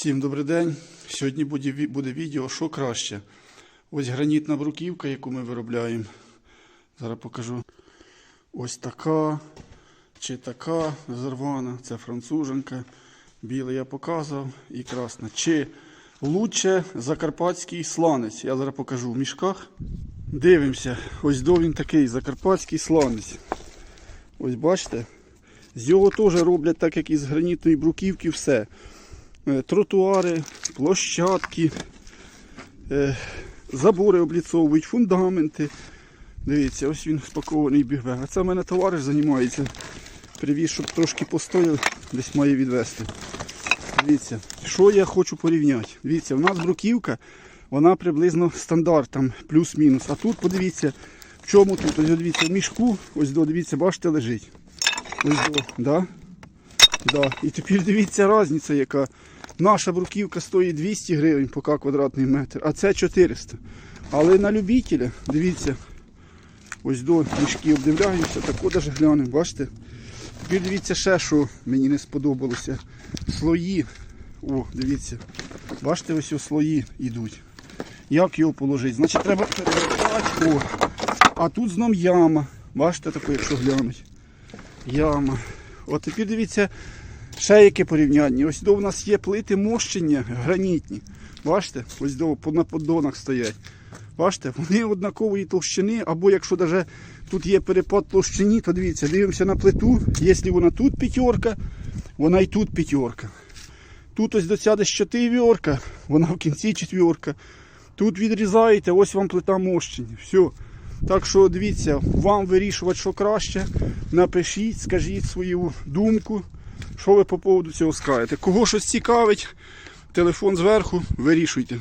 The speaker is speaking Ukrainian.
Всім добрий день. Сьогодні буде, буде відео, що краще. Ось гранітна бруківка, яку ми виробляємо. Зараз покажу. Ось така чи така зарвана. Це француженка. Біле я показував і красна. Чи лучше закарпатський сланець. Я зараз покажу в мішках. Дивимося. Ось до він такий закарпатський сланець. Ось бачите. З його теж роблять так, як із гранітної бруківки, все. Е, Тротуари, площадки, е, забори обліцовують, фундаменти. Дивіться, ось він спакований бігбег. А це в мене товариш займається. Привіз, щоб трошки постояв, десь має відвезти. Дивіться, що я хочу порівняти. Дивіться, у нас бруківка, вона приблизно стандарт, там плюс-мінус. А тут подивіться, в чому тут. Ось дивіться, в мішку, ось до, дивіться, бачите, лежить. Ось до, да? Да. І тепер дивіться різниця, яка. Наша бруківка стоїть 200 гривень поки квадратний метр, а це 400. Але на любителя, дивіться, ось до мішки обдивляюся, так от даже глянемо, бачите? Тепер дивіться ще, що мені не сподобалося. Слої. О, дивіться. Бачите, ось ось слої йдуть. Як його положити? Значить, треба перевертати. О. А тут знов яма. Бачите, таке, якщо глянуть. Яма. От тепер дивіться, ще яке порівняння. Ось до у нас є плити мощення гранітні. Бачите, ось до на поддонах стоять. Бачите, вони однакової товщини, або якщо навіть тут є перепад товщині, то дивіться, дивимося на плиту. Якщо вона тут п'ятерка, вона і тут п'ятерка. Тут ось до ця четвірка, вона в кінці четвірка. Тут відрізаєте, ось вам плита мощення. Все. Так що дивіться, вам вирішувати, що краще. Напишіть, скажіть свою думку, що ви по поводу цього скажете. Кого щось цікавить, телефон зверху, вирішуйте.